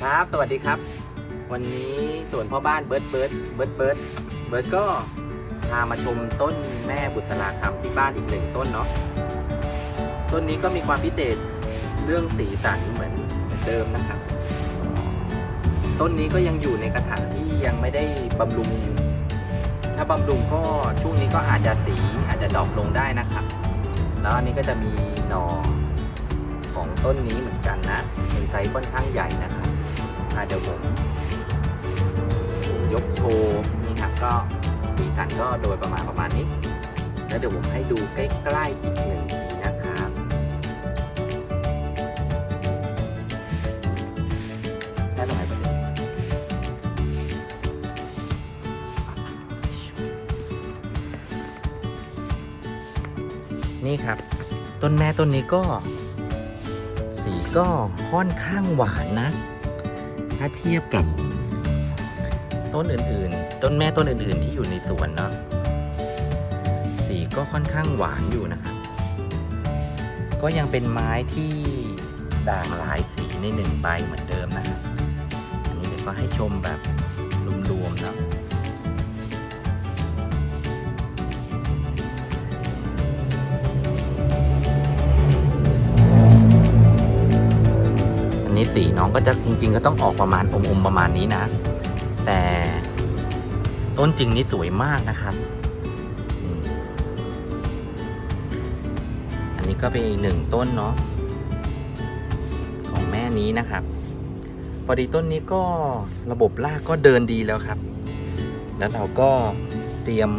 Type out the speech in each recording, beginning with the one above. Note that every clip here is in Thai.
ครับ สวัสดีครับ วันนี้ส่วนพ่อบ้านเบิร์ดเบิร์ดเบิร์ดเบิร์ดเบิร์ดก็พามาชมต้นแม่บุษราคำที่บ้านอีกหนึ่งต้นเนาะต้นนี้ก็มีความพิเศษเรื่องสีสันเหมือนเดิมนะครับ ต้นนี้ก็ยังอยู่ในกระถางที่ยังไม่ได้บำรุง ถ้าบำรุงก็ช่วงนี้ก็อาจจะสีอาจจะดรอปลงได้นะครับ แล้วอันนี้ก็จะมีหน่อ ของต้นนี้เหมือนกันนะเป็นไซส์ค่อนข้างใหญ่นะครับอะเดี๋ยวผมผมยกโชว์นี่ครับก็สีสันก็โดยประมาณประมาณนี้ แล้วเดี๋ยวผมให้ดูใกล้ๆอีกหนึ่งทีนะครับได้ตรงไหนประเด็นนี่ครับ ต้นแม่ต้นนี้ก็ ก็ค่อนข้างหวานนะ ถ้าเทียบกับ ต้นอื่นๆ ต้นแม่ต้นอื่นๆที่อยู่ในสวนเนาะสีก็ค่อนข้างหวานอยู่นะครับ ก็ยังเป็นไม้ที่ด่างหลายสีในหนึ่งใบเหมือนเดิมนะฮะอันนี้เดี๋ยวก็ให้ชมแบบรวมๆเนาะ สีน้องก็จะจริง ๆ ก็ต้องออกประมาณอมๆประมาณนี้นะ แต่ต้นจริงนี่สวยมากนะครับอันนี้ก็เป็นอีกหนึ่งต้นเนาะของแม่นี้นะครับพอดีต้นนี้ก็ระบบรากก็เดินดีแล้วครับ แล้วเราก็เตรียม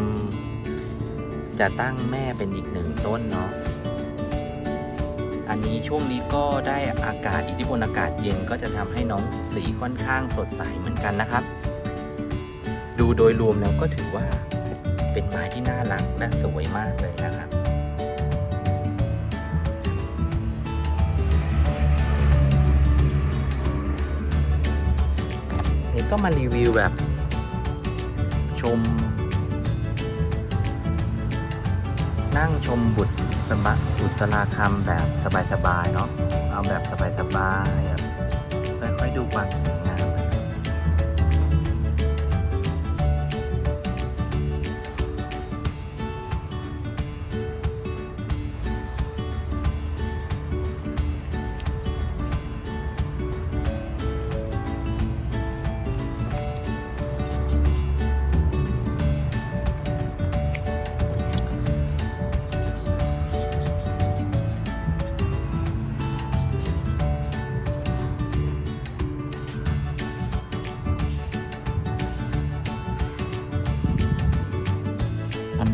จะตั้งแม่เป็นอีกหนึ่งต้นเนาะ อันนี้ช่วงนี้ก็ได้อากาศอิทธิพลอากาศเย็นก็จะทำให้น้องสีค่อนข้างสดใสเหมือนกันนะครับ ดูโดยรวมแล้วก็ถือว่าเป็นไม้ที่น่ารักและสวยมากเลยนะครับ นี่ก็มารีวิวแบบ ชม นั่งชมบุตร สมะบุตราคำแบบสบายๆเนาะเอาแบบสบายๆค่อยๆดูความ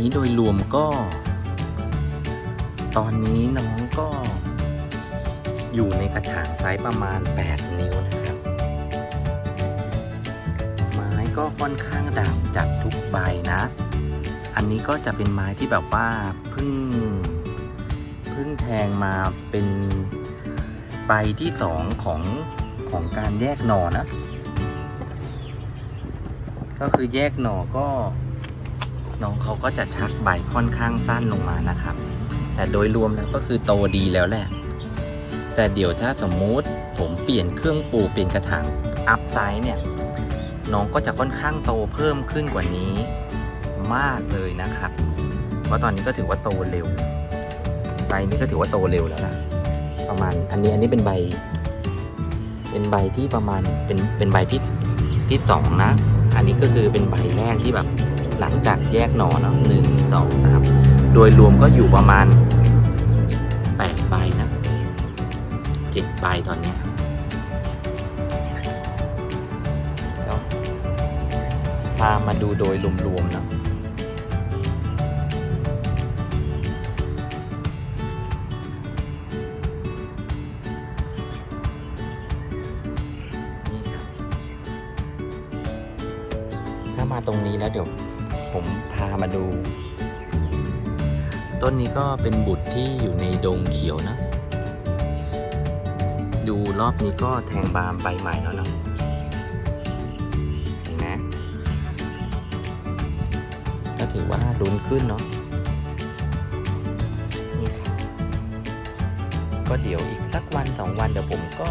นี้โดยรวมก็ ตอนนี้น้องก็ อยู่ในกระถางไซส์ประมาณ 8 นิ้วนะครับ ไม้ก็ค่อนข้างด่างจัดทุกใบนะ อันนี้ก็จะเป็นไม้ที่แบบว่าเพิ่งเพิ่งแทงมาเป็นใบที่สองของของการแยกหน่อนะ ก็คือแยกหน่อก็ น้องเขาก็จะชักใบค่อนข้างสั้นลงมานะครับ แต่โดยรวมแล้วก็คือโตดีแล้วแหละ แต่เดี๋ยวถ้าสมมุติผมเปลี่ยนเครื่องปลูกเปลี่ยนกระถางอัพไซส์เนี่ย น้องก็จะค่อนข้างโตเพิ่มขึ้นกว่านี้มากเลยนะครับ เพราะตอนนี้ก็ถือว่าโตเร็วไซส์นี้ก็ถือว่าโตเร็วแล้วนะประมาณอันนี้อันนี้เป็นใบ เป็นใบที่ประมาณเป็นเป็นใบที่ที่สองนะ อันนี้ก็คือเป็นใบแรกที่แบบ หลังจากแยกหน่อเนาะหนึ่งสองสามโดยรวมก็อยู่ประมาณแปดใบนะเจ็ดใบตอนนี้ก็พามาดูโดยรวมๆนะถ้ามาตรงนี้แล้วเดี๋ยว ผมพามาดู ต้นนี้ก็เป็นบุตรที่อยู่ในดงเขียวนะ ดูรอบนี้ก็แทงบามใบใหม่แล้วเนอะเห็นไหมก็ถือว่าลุ้นขึ้นเนาะนี่ครับก็เดี๋ยวอีกสักวันสองวันเดี๋ยวผมก็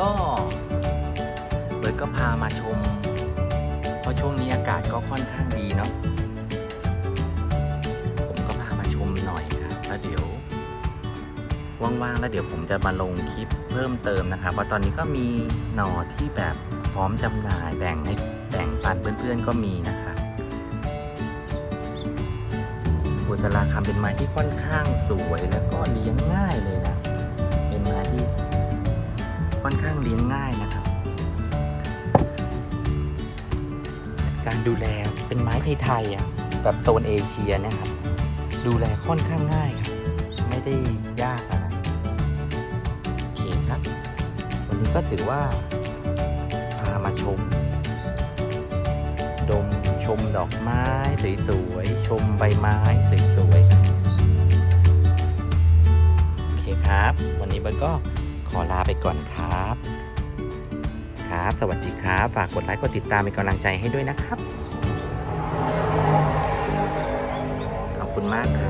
ก็เบิร์ดก็พามาชม เพราะช่วงนี้อากาศก็ค่อนข้างดีเนาะผมก็พามาชมหน่อยครับแล้วเดี๋ยว ว่างๆแล้วเดี๋ยวผมจะมาลงคลิปเพิ่มเติมนะครับเพราะตอนนี้ก็มีหน่อที่แบบพร้อมจำหน่ายแบ่งให้แบ่งปันเพื่อนๆก็มีนะครับบุษราคำเป็นไม้ที่ค่อนข้างสวยแล้วก็เลี้ยงง่ายเลยนะ อนข้างเลี้ยงง่ายนะครับ การดูแลเป็นไม้ไทยๆอะแบบโซนเอเชียนะครับ ดูแลค่อนข้างง่ายครับ ไม่ได้ยากอะไรโอเคครับ วันนี้ก็ถือว่าพามาชม ดมชมดอกไม้สวยๆ ชมใบไม้สวยๆ โอเคครับ วันนี้เบิร์ก็ ขอลาไปก่อนครับ ครับ สวัสดีครับ ฝากกดไลค์ กดติดตามเป็นกำลังใจให้ด้วยนะครับ ขอบคุณมากครับ